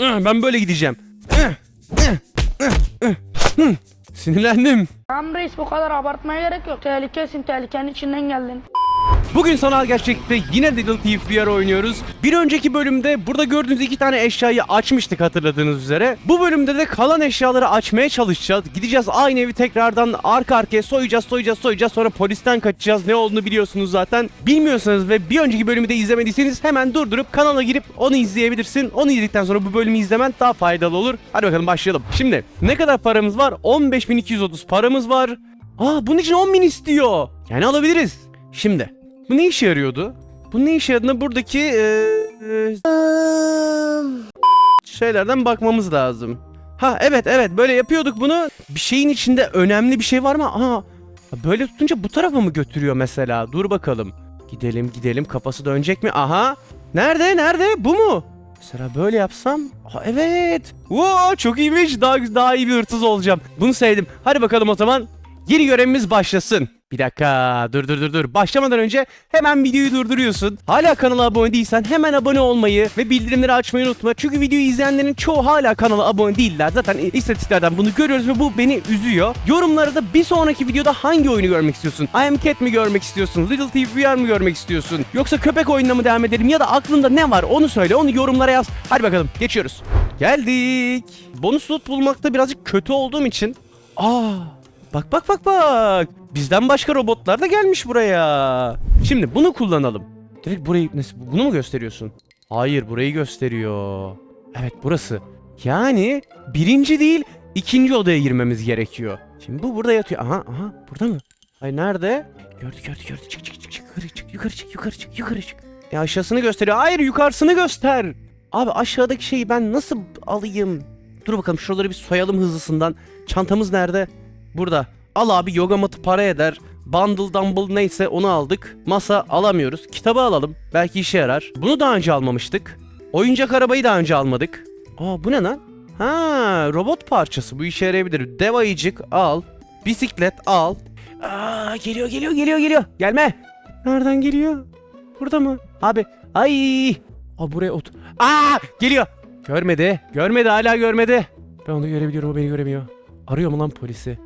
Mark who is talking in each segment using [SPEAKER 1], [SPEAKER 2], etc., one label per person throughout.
[SPEAKER 1] Ben böyle gideceğim. Sinirlendim.
[SPEAKER 2] Tamam reis bu kadar abartmaya gerek yok. Tehlikesin tehlikenin içinden geldin.
[SPEAKER 1] Bugün sanal gerçekte yine Little Thief VR oynuyoruz. Bir önceki bölümde burada gördüğünüz iki tane eşyayı açmıştık hatırladığınız üzere. Bu bölümde de kalan eşyaları açmaya çalışacağız. Gideceğiz aynı evi tekrardan arka arkaya soyacağız soyacağız soyacağız sonra polisten kaçacağız. Ne olduğunu biliyorsunuz zaten. Bilmiyorsanız ve bir önceki bölümü de izlemediyseniz hemen durdurup kanala girip onu izleyebilirsin. Onu izledikten sonra bu bölümü izlemen daha faydalı olur. Hadi bakalım başlayalım. Şimdi ne kadar paramız var? 15.230 paramız var. Aa bunun için 10.000 istiyor. Yani alabiliriz. Şimdi bu ne işe yarıyordu? Bu ne işe yaradığına buradaki eee, şeylerden bakmamız lazım. Ha evet evet böyle yapıyorduk bunu. Bir şeyin içinde önemli bir şey var mı? Aa böyle tutunca bu tarafa mı götürüyor mesela? Dur bakalım. Gidelim gidelim kafası dönecek mi? Aha. Nerede nerede? Bu mu? Mesela böyle yapsam. Aa, evet. Wow, çok iyiymiş. Daha, daha iyi bir hırsız olacağım. Bunu sevdim. Hadi bakalım o zaman. Yeni görevimiz başlasın. Bir dakika dur dur dur dur. Başlamadan önce hemen videoyu durduruyorsun. Hala kanala abone değilsen hemen abone olmayı ve bildirimleri açmayı unutma. Çünkü videoyu izleyenlerin çoğu hala kanala abone değiller. Zaten istatistiklerden bunu görüyoruz ve bu beni üzüyor. Yorumlara da bir sonraki videoda hangi oyunu görmek istiyorsun? I Am Cat mi görmek istiyorsun? Little Thief VR mı görmek istiyorsun? Yoksa köpek oyununa mı devam edelim? Ya da aklında ne var onu söyle. Onu yorumlara yaz. Hadi bakalım geçiyoruz. Geldik. Bonus loot bulmakta birazcık kötü olduğum için. Aa Bak bak bak bak. Bizden başka robotlar da gelmiş buraya. Şimdi bunu kullanalım. Direkt burayı nasıl bunu mu gösteriyorsun? Hayır burayı gösteriyor. Evet burası. Yani birinci değil ikinci odaya girmemiz gerekiyor. Şimdi bu burada yatıyor. Aha aha burada mı? Ay nerede? Gördü gördü gördü. Çık çık çık çık yukarı çık yukarı çık yukarı çık yukarı çık. E aşağısını gösteriyor. Hayır yukarısını göster. Abi aşağıdaki şeyi ben nasıl alayım? Dur bakalım şuraları bir soyalım hızlısından. Çantamız nerede? Burada. Al abi yoga matı para eder. Bundle dumble neyse onu aldık. Masa alamıyoruz. Kitabı alalım. Belki işe yarar. Bunu daha önce almamıştık. Oyuncak arabayı daha önce almadık. Aa bu ne lan? Ha robot parçası bu işe yarayabilir. Dev ayıcık al. Bisiklet al. Aa geliyor geliyor geliyor geliyor. Gelme. Nereden geliyor? Burada mı? Abi ay. Aa buraya ot. Aa geliyor. Görmedi. Görmedi hala görmedi. Ben onu görebiliyorum o beni göremiyor. Arıyor mu lan polisi?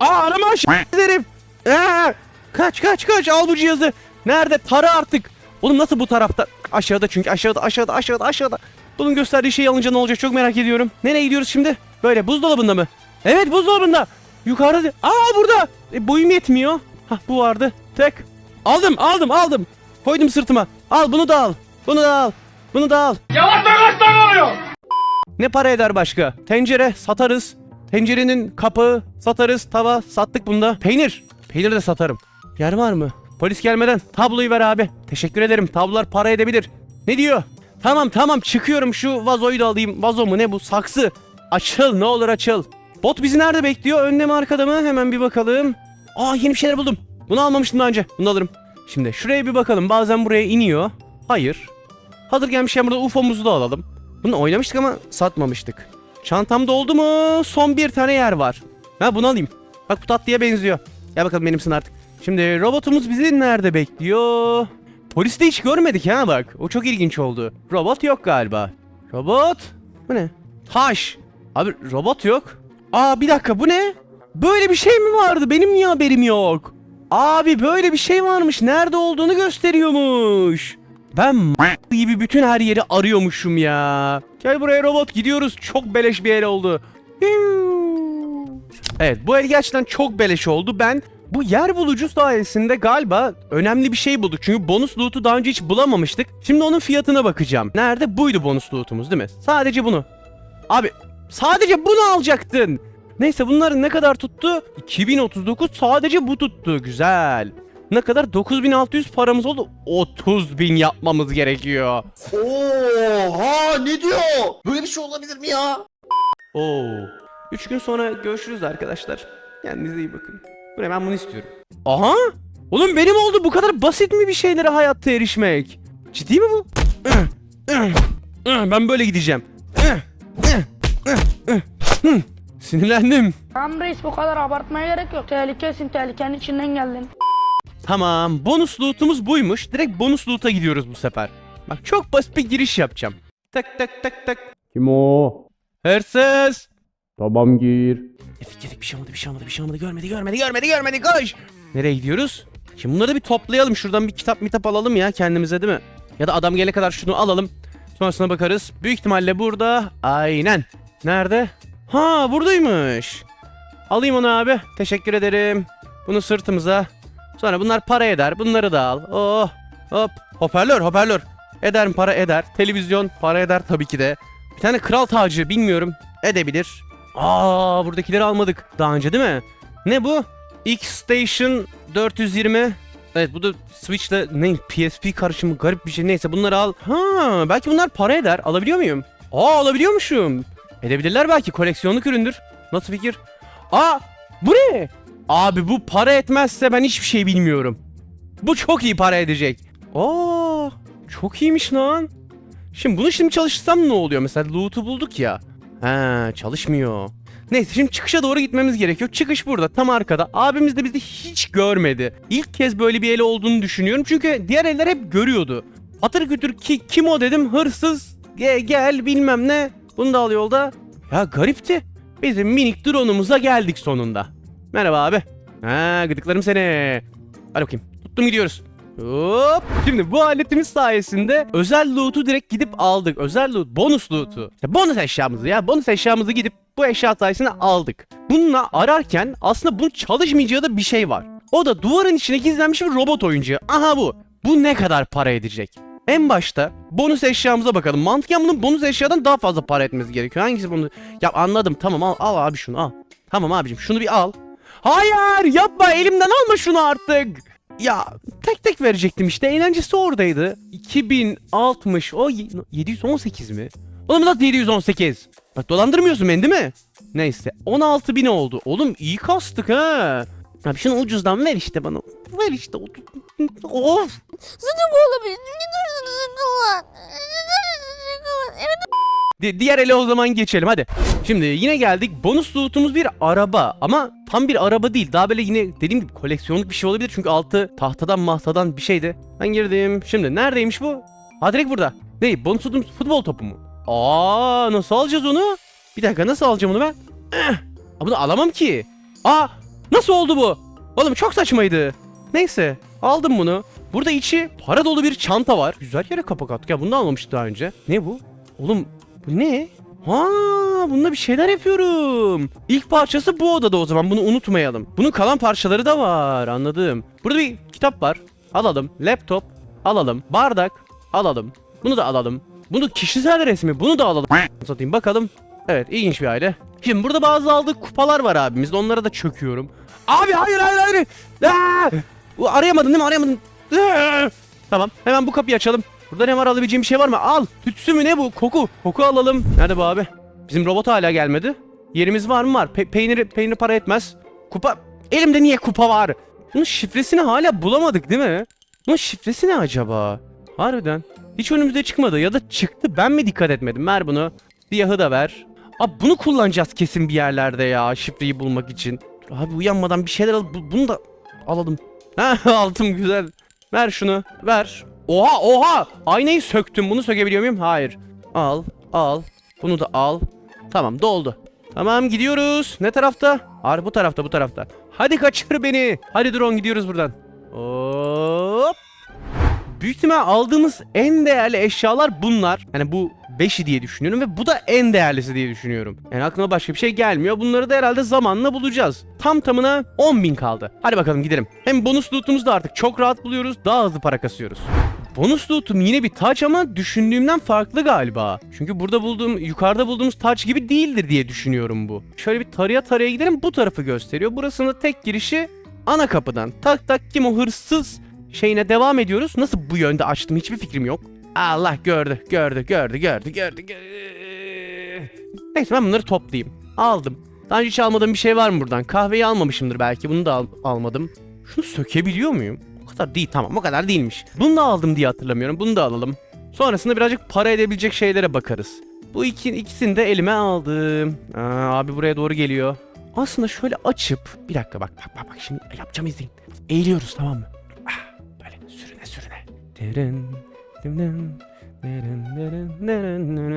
[SPEAKER 1] Aa arama herif. Aa, kaç kaç kaç al bu cihazı. Nerede? Tara artık. Oğlum nasıl bu tarafta? Aşağıda çünkü aşağıda aşağıda aşağıda aşağıda. Bunun gösterdiği şeyi alınca ne olacak çok merak ediyorum. Nereye gidiyoruz şimdi? Böyle buzdolabında mı? Evet buzdolabında. Yukarıda. Aa burada. E, boyum yetmiyor. Hah bu vardı. Tek. Aldım aldım aldım. Koydum sırtıma. Al bunu da al. Bunu da al. Bunu da al.
[SPEAKER 3] Yavaş yavaş oluyor.
[SPEAKER 1] Ne para eder başka? Tencere satarız. Tencerenin kapağı satarız. Tava sattık bunda. Peynir. Peynir de satarım. Yer var mı? Polis gelmeden tabloyu ver abi. Teşekkür ederim. Tablolar para edebilir. Ne diyor? Tamam tamam çıkıyorum şu vazoyu da alayım. Vazo mu ne bu? Saksı. Açıl ne olur açıl. Bot bizi nerede bekliyor? Önde mi arkada mı? Hemen bir bakalım. Aa yeni bir şeyler buldum. Bunu almamıştım daha önce. Bunu alırım. Şimdi şuraya bir bakalım. Bazen buraya iniyor. Hayır. Hazır gelmişken burada UFO'muzu da alalım. Bunu oynamıştık ama satmamıştık. Çantam doldu mu? Son bir tane yer var. Ha bunu alayım. Bak bu tatlıya benziyor. Gel bakalım benimsin artık. Şimdi robotumuz bizi nerede bekliyor? Polisi de hiç görmedik ha bak. O çok ilginç oldu. Robot yok galiba. Robot? Bu ne? Taş. Abi robot yok. Aa bir dakika bu ne? Böyle bir şey mi vardı? Benim niye haberim yok? Abi böyle bir şey varmış. Nerede olduğunu gösteriyormuş. Ben gibi bütün her yeri arıyormuşum ya. Gel buraya robot gidiyoruz. Çok beleş bir el oldu. Evet bu el gerçekten çok beleş oldu. Ben bu yer bulucu sayesinde galiba önemli bir şey bulduk. Çünkü bonus loot'u daha önce hiç bulamamıştık. Şimdi onun fiyatına bakacağım. Nerede? Buydu bonus loot'umuz değil mi? Sadece bunu. Abi sadece bunu alacaktın. Neyse bunların ne kadar tuttu? 2039 sadece bu tuttu. Güzel. Ne kadar? 9600 paramız oldu. 30.000 yapmamız gerekiyor.
[SPEAKER 4] Oha ne diyor? Böyle bir şey olabilir mi ya?
[SPEAKER 1] Oo. 3 gün sonra görüşürüz arkadaşlar. Kendinize iyi bakın. Buraya ben bunu istiyorum. Aha! Oğlum benim oldu bu kadar basit mi bir şeylere hayatta erişmek? Ciddi mi bu? Ben böyle gideceğim. Sinirlendim.
[SPEAKER 2] Tamam reis bu kadar abartmaya gerek yok. Tehlikesin tehlikenin içinden geldin.
[SPEAKER 1] Tamam bonus loot'umuz buymuş. Direkt bonus loot'a gidiyoruz bu sefer. Bak çok basit bir giriş yapacağım. Tak tak tak tak. Kim o? Hırsız. Tamam gir. Girdik girdik bir şey olmadı bir şey olmadı bir şey olmadı görmedi görmedi görmedi görmedi koş. Nereye gidiyoruz? Şimdi bunları bir toplayalım şuradan bir kitap mitap alalım ya kendimize değil mi? Ya da adam gelene kadar şunu alalım. Sonrasına bakarız. Büyük ihtimalle burada. Aynen. Nerede? Ha buradaymış. Alayım onu abi. Teşekkür ederim. Bunu sırtımıza. Sonra bunlar para eder. Bunları da al. Oh. Hop. Hoparlör hoparlör. Eder mi para eder. Televizyon para eder tabii ki de. Bir tane kral tacı bilmiyorum. Edebilir. Aa buradakileri almadık daha önce değil mi? Ne bu? X Station 420. Evet bu da Switch'le ne PSP karışımı garip bir şey neyse bunları al. Ha belki bunlar para eder. Alabiliyor muyum? Aa alabiliyormuşum. Edebilirler belki koleksiyonluk üründür. Nasıl fikir? Aa bu ne? Abi bu para etmezse ben hiçbir şey bilmiyorum. Bu çok iyi para edecek. Aa çok iyiymiş lan. Şimdi bunu şimdi çalışırsam ne oluyor? Mesela loot'u bulduk ya. Ha çalışmıyor. Neyse şimdi çıkışa doğru gitmemiz gerekiyor. Çıkış burada tam arkada. Abimiz de bizi hiç görmedi. İlk kez böyle bir ele olduğunu düşünüyorum. Çünkü diğer eller hep görüyordu. Patır kütür ki kim o dedim hırsız. Gel, gel bilmem ne. Bunu da al yolda. Ya garipti. Bizim minik drone'umuza geldik sonunda. Merhaba abi. Ha gıdıklarım seni. Hadi bakayım. Tuttum gidiyoruz. Hop. Şimdi bu aletimiz sayesinde özel loot'u direkt gidip aldık. Özel loot, bonus loot'u. İşte bonus eşyamızı ya. Bonus eşyamızı gidip bu eşya sayesinde aldık. Bununla ararken aslında bunun çalışmayacağı da bir şey var. O da duvarın içine gizlenmiş bir robot oyuncağı. Aha bu. Bu ne kadar para edecek? En başta bonus eşyamıza bakalım. Mantıken bunun bonus eşyadan daha fazla para etmesi gerekiyor. Hangisi bunu? Ya anladım tamam al, al abi şunu al. Tamam abicim şunu bir al. Hayır yapma elimden alma şunu artık. Ya tek tek verecektim işte eğlencesi oradaydı. 2060 o y- 718 mi? Oğlum nasıl 718? Bak dolandırmıyorsun beni değil mi? Neyse 16 bin oldu. Oğlum iyi kastık ha. Abi şunu ucuzdan ver işte bana. Ver işte. Of.
[SPEAKER 3] Sıcak olabilir.
[SPEAKER 1] Di- diğer ele o zaman geçelim hadi. Şimdi yine geldik. Bonus loot'umuz bir araba ama tam bir araba değil. Daha böyle yine dediğim gibi koleksiyonluk bir şey olabilir. Çünkü altı tahtadan mahtadan bir şeydi. Ben girdim. Şimdi neredeymiş bu? Ha direkt burada. Ne? Bonus lootumuz futbol topu mu? Aa nasıl alacağız onu? Bir dakika nasıl alacağım onu ben? Eh, bunu alamam ki. Aa nasıl oldu bu? Oğlum çok saçmaydı. Neyse aldım bunu. Burada içi para dolu bir çanta var. Güzel yere kapak attık ya bunu da almamıştık daha önce. Ne bu? Oğlum bu ne? Ha, bununla bir şeyler yapıyorum. İlk parçası bu odada o zaman bunu unutmayalım. Bunun kalan parçaları da var anladım. Burada bir kitap var. Alalım. Laptop alalım. Bardak alalım. Bunu da alalım. Bunu kişisel resmi bunu da alalım. Satayım bakalım. Evet ilginç bir aile. Şimdi burada bazı aldık kupalar var abimizde onlara da çöküyorum. Abi hayır hayır hayır. Aa! Arayamadın değil mi arayamadın. Aa! Tamam hemen bu kapıyı açalım. Burada ne var alabileceğim bir şey var mı? Al. Tütsü mü ne bu? Koku. Koku alalım. Nerede bu abi? Bizim robot hala gelmedi. Yerimiz var mı? Var. Pe- peyniri, peynir para etmez. Kupa. Elimde niye kupa var? Bunun şifresini hala bulamadık değil mi? Bunun şifresi ne acaba? Harbiden. Hiç önümüze çıkmadı ya da çıktı ben mi dikkat etmedim? Ver bunu. Siyahı da ver. Abi bunu kullanacağız kesin bir yerlerde ya şifreyi bulmak için. Abi uyanmadan bir şeyler al. bu- Bunu da alalım. Ha aldım güzel. Ver şunu. Ver. Oha oha. Aynayı söktüm. Bunu sökebiliyor muyum? Hayır. Al. Al. Bunu da al. Tamam doldu. Tamam gidiyoruz. Ne tarafta? Har bu tarafta bu tarafta. Hadi kaçır beni. Hadi drone gidiyoruz buradan. Hop. Büyük ihtimal aldığımız en değerli eşyalar bunlar. Yani bu 5'i diye düşünüyorum ve bu da en değerlisi diye düşünüyorum. Yani aklıma başka bir şey gelmiyor. Bunları da herhalde zamanla bulacağız. Tam tamına 10.000 kaldı. Hadi bakalım gidelim. Hem bonus loot'umuzu da artık çok rahat buluyoruz. Daha hızlı para kasıyoruz. Bonus loot'um yine bir taç ama düşündüğümden farklı galiba. Çünkü burada bulduğum, yukarıda bulduğumuz taç gibi değildir diye düşünüyorum bu. Şöyle bir taraya taraya gidelim bu tarafı gösteriyor. Burasının tek girişi ana kapıdan. Tak tak kim o hırsız şeyine devam ediyoruz. Nasıl bu yönde açtım hiçbir fikrim yok. Allah gördü, gördü, gördü, gördü, gördü, gördü. Neyse ben bunları toplayayım. Aldım. Daha önce hiç almadığım bir şey var mı buradan? Kahveyi almamışımdır belki. Bunu da al- almadım. Şunu sökebiliyor muyum? Kadar değil tamam o kadar değilmiş. Bunu da aldım diye hatırlamıyorum. Bunu da alalım. Sonrasında birazcık para edebilecek şeylere bakarız. Bu iki, ikisini de elime aldım. Aa, abi buraya doğru geliyor. Aslında şöyle açıp bir dakika bak bak bak bak şimdi yapacağım izleyin. Eğiliyoruz tamam mı? Ah, böyle sürüne sürüne. Dırın, dırın,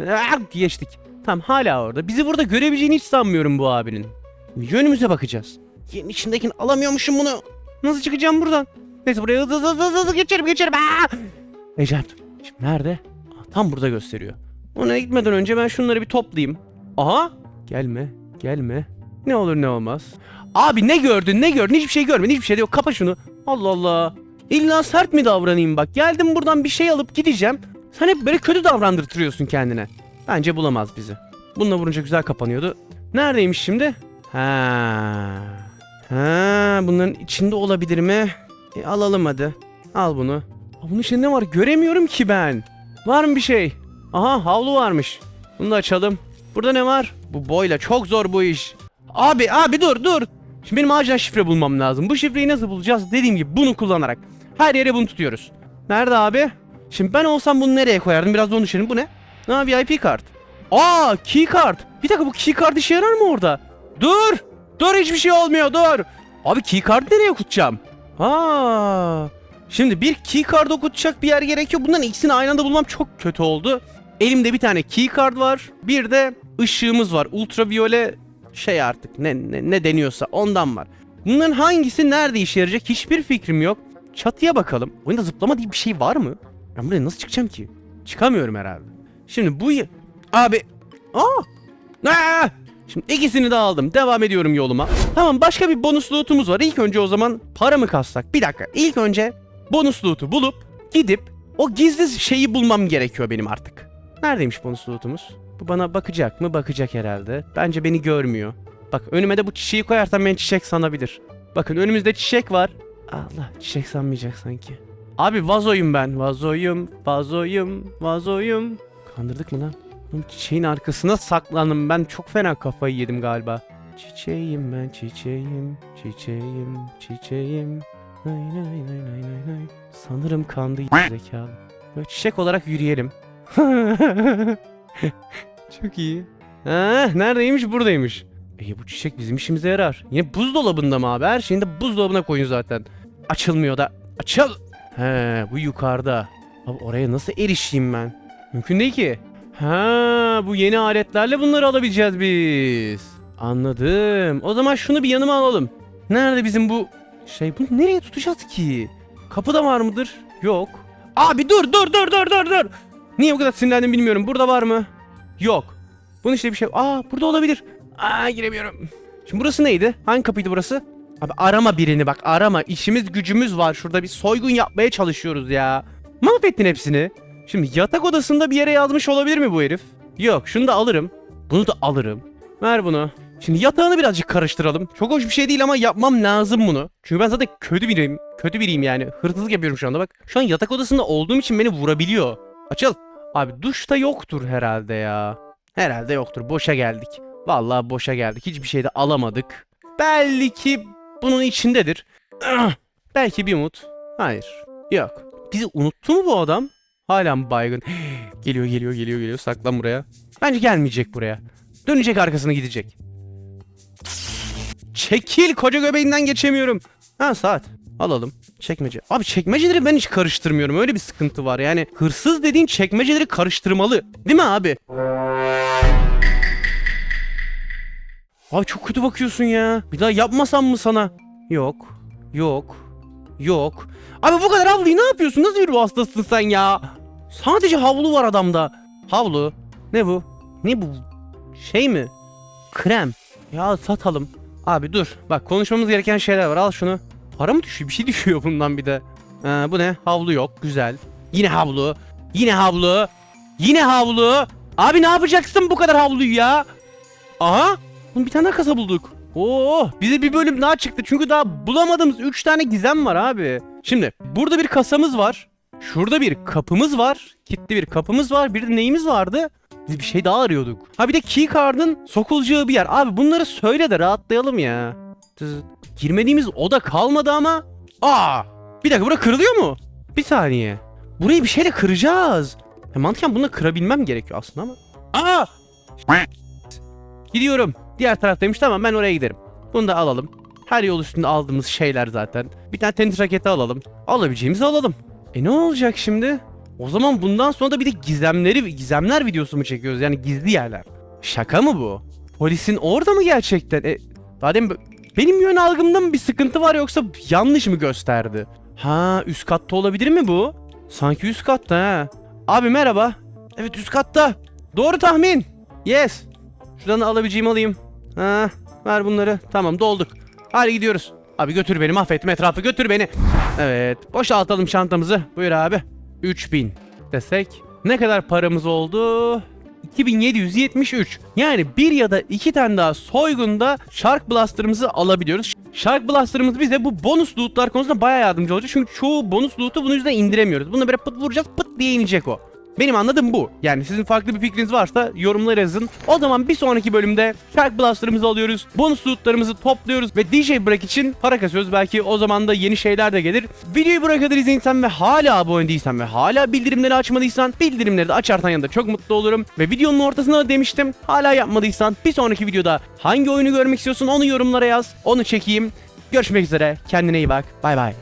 [SPEAKER 1] Ah, geçtik. Tamam hala orada. Bizi burada görebileceğini hiç sanmıyorum bu abinin. Yönümüze bakacağız. Yerin içindekini alamıyormuşum bunu. Nasıl çıkacağım buradan? Neyse buraya hızlı hızlı hızlı hızlı geçerim geçerim. Aa! Ecem. Şimdi nerede? Tam burada gösteriyor. Ona gitmeden önce ben şunları bir toplayayım. Aha. Gelme. Gelme. Ne olur ne olmaz. Abi ne gördün ne gördün hiçbir şey görmedin hiçbir şey de yok kapa şunu. Allah Allah. İlla sert mi davranayım bak geldim buradan bir şey alıp gideceğim. Sen hep böyle kötü davrandırtıyorsun kendine. Bence bulamaz bizi. Bununla vurunca güzel kapanıyordu. Neredeymiş şimdi? Ha. Ha, bunların içinde olabilir mi? E, alalım hadi. Al bunu. Aa, bunun içinde ne var? Göremiyorum ki ben. Var mı bir şey? Aha havlu varmış. Bunu da açalım. Burada ne var? Bu boyla çok zor bu iş. Abi abi dur dur. Şimdi benim acilen şifre bulmam lazım. Bu şifreyi nasıl bulacağız? Dediğim gibi bunu kullanarak. Her yere bunu tutuyoruz. Nerede abi? Şimdi ben olsam bunu nereye koyardım? Biraz da onu düşünelim. Bu ne? Ha VIP kart. Aa key kart. Bir dakika bu key kart işe yarar mı orada? Dur. Dur hiçbir şey olmuyor dur. Abi key card nereye okutacağım? Ha. Şimdi bir key card okutacak bir yer gerekiyor. Bunların ikisini aynı anda bulmam çok kötü oldu. Elimde bir tane key card var. Bir de ışığımız var. Ultraviyole şey artık ne, ne, ne deniyorsa ondan var. Bunların hangisi nerede işe yarayacak hiçbir fikrim yok. Çatıya bakalım. Oyunda zıplama diye bir şey var mı? Ben buraya nasıl çıkacağım ki? Çıkamıyorum herhalde. Şimdi bu... Abi... Aa! Aa! Şimdi ikisini de aldım. Devam ediyorum yoluma. Tamam başka bir bonus loot'umuz var. İlk önce o zaman para mı kassak? Bir dakika. İlk önce bonus loot'u bulup gidip o gizli şeyi bulmam gerekiyor benim artık. Neredeymiş bonus loot'umuz? Bu bana bakacak mı? Bakacak herhalde. Bence beni görmüyor. Bak önüme de bu çiçeği koyarsam beni çiçek sanabilir. Bakın önümüzde çiçek var. Allah çiçek sanmayacak sanki. Abi vazoyum ben. Vazoyum, vazoyum, vazoyum. Kandırdık mı lan? Çiçeğin arkasına saklandım. Ben çok fena kafayı yedim galiba. Çiçeğim ben çiçeğim, çiçeğim, çiçeğim. Nay nay nay nay nay nay. Sanırım kandı zekalı. Böyle çiçek olarak yürüyelim. çok iyi. Ha, neredeymiş? Buradaymış. E bu çiçek bizim işimize yarar. Yine buzdolabında mı abi? Her şeyini de buzdolabına koyun zaten. Açılmıyor da. Açıl. He bu yukarıda. Abi oraya nasıl erişeyim ben? Mümkün değil ki. Ha bu yeni aletlerle bunları alabileceğiz biz. Anladım. O zaman şunu bir yanıma alalım. Nerede bizim bu şey? Bunu nereye tutacağız ki? Kapıda var mıdır? Yok. Abi dur dur dur dur dur dur. Niye bu kadar sinirlendim bilmiyorum. Burada var mı? Yok. Bunun işte bir şey. Aa burada olabilir. Aa giremiyorum. Şimdi burası neydi? Hangi kapıydı burası? Abi arama birini bak arama. İşimiz gücümüz var. Şurada bir soygun yapmaya çalışıyoruz ya. Mahvettin hepsini. Şimdi yatak odasında bir yere yazmış olabilir mi bu herif? Yok şunu da alırım. Bunu da alırım. Ver bunu. Şimdi yatağını birazcık karıştıralım. Çok hoş bir şey değil ama yapmam lazım bunu. Çünkü ben zaten kötü biriyim. Kötü biriyim yani. Hırsızlık yapıyorum şu anda bak. Şu an yatak odasında olduğum için beni vurabiliyor. Açıl. Abi duşta yoktur herhalde ya. Herhalde yoktur. Boşa geldik. Vallahi boşa geldik. Hiçbir şey de alamadık. Belki bunun içindedir. Belki bir umut. Hayır. Yok. Bizi unuttu mu bu adam? Hala mı baygın? geliyor geliyor geliyor geliyor. Saklan buraya. Bence gelmeyecek buraya. Dönecek arkasına gidecek. Çekil koca göbeğinden geçemiyorum. Ha saat. Alalım. Çekmece. Abi çekmeceleri ben hiç karıştırmıyorum. Öyle bir sıkıntı var. Yani hırsız dediğin çekmeceleri karıştırmalı. Değil mi abi? Abi çok kötü bakıyorsun ya. Bir daha yapmasam mı sana? Yok. Yok. Yok. Abi bu kadar havluyu ne yapıyorsun? Nasıl bir hastasın sen ya? Sadece havlu var adamda. Havlu. Ne bu? Ne bu? Şey mi? Krem. Ya satalım. Abi dur. Bak konuşmamız gereken şeyler var. Al şunu. Para mı düşüyor? Bir şey düşüyor bundan bir de. Ha, bu ne? Havlu yok. Güzel. Yine havlu. Yine havlu. Yine havlu. Abi ne yapacaksın bu kadar havluyu ya? Aha. Oğlum bir tane daha kasa bulduk. Oo, bize bir bölüm daha çıktı. Çünkü daha bulamadığımız 3 tane gizem var abi. Şimdi burada bir kasamız var. Şurada bir kapımız var. Kilitli bir kapımız var. Bir de neyimiz vardı? Biz bir şey daha arıyorduk. Ha bir de keycard'ın sokulacağı bir yer. Abi bunları söyle de rahatlayalım ya. Girmediğimiz oda kalmadı ama. Aa! Bir dakika bura kırılıyor mu? Bir saniye. Burayı bir şeyle kıracağız. Ya mantıken bunu kırabilmem gerekiyor aslında ama. Aa! Gidiyorum. Diğer taraftaymış tamam ben oraya giderim. Bunu da alalım. Her yol üstünde aldığımız şeyler zaten. Bir tane tenis raketi alalım. Alabileceğimizi alalım. E ne olacak şimdi? O zaman bundan sonra da bir de gizemleri gizemler videosu mu çekiyoruz? Yani gizli yerler. Şaka mı bu? Polisin orada mı gerçekten? E, daha demin benim yön algımda mı bir sıkıntı var yoksa yanlış mı gösterdi? Ha üst katta olabilir mi bu? Sanki üst katta ha. Abi merhaba. Evet üst katta. Doğru tahmin. Yes. Şuradan da alabileceğimi alayım. Ha, ver bunları. Tamam dolduk. Hadi gidiyoruz. Abi götür beni mahvetme etrafı götür beni. Evet boşaltalım çantamızı. Buyur abi. 3000 desek. Ne kadar paramız oldu? 2773. Yani bir ya da iki tane daha soygunda Shark Blaster'ımızı alabiliyoruz. Shark Blaster'ımız bize bu bonus lootlar konusunda bayağı yardımcı olacak. Çünkü çoğu bonus loot'u bunun yüzünden indiremiyoruz. Bunu böyle pıt vuracağız pıt diye inecek o. Benim anladığım bu. Yani sizin farklı bir fikriniz varsa yorumlara yazın. O zaman bir sonraki bölümde Shark Blaster'ımızı alıyoruz. Bonus lootlarımızı topluyoruz ve DJ Break için para kasıyoruz. Belki o zaman da yeni şeyler de gelir. Videoyu buraya kadar izlediysen ve hala abone değilsen ve hala bildirimleri açmadıysan bildirimleri de açarsan yanında çok mutlu olurum. Ve videonun ortasında da demiştim. Hala yapmadıysan bir sonraki videoda hangi oyunu görmek istiyorsun onu yorumlara yaz. Onu çekeyim. Görüşmek üzere. Kendine iyi bak. Bay bay.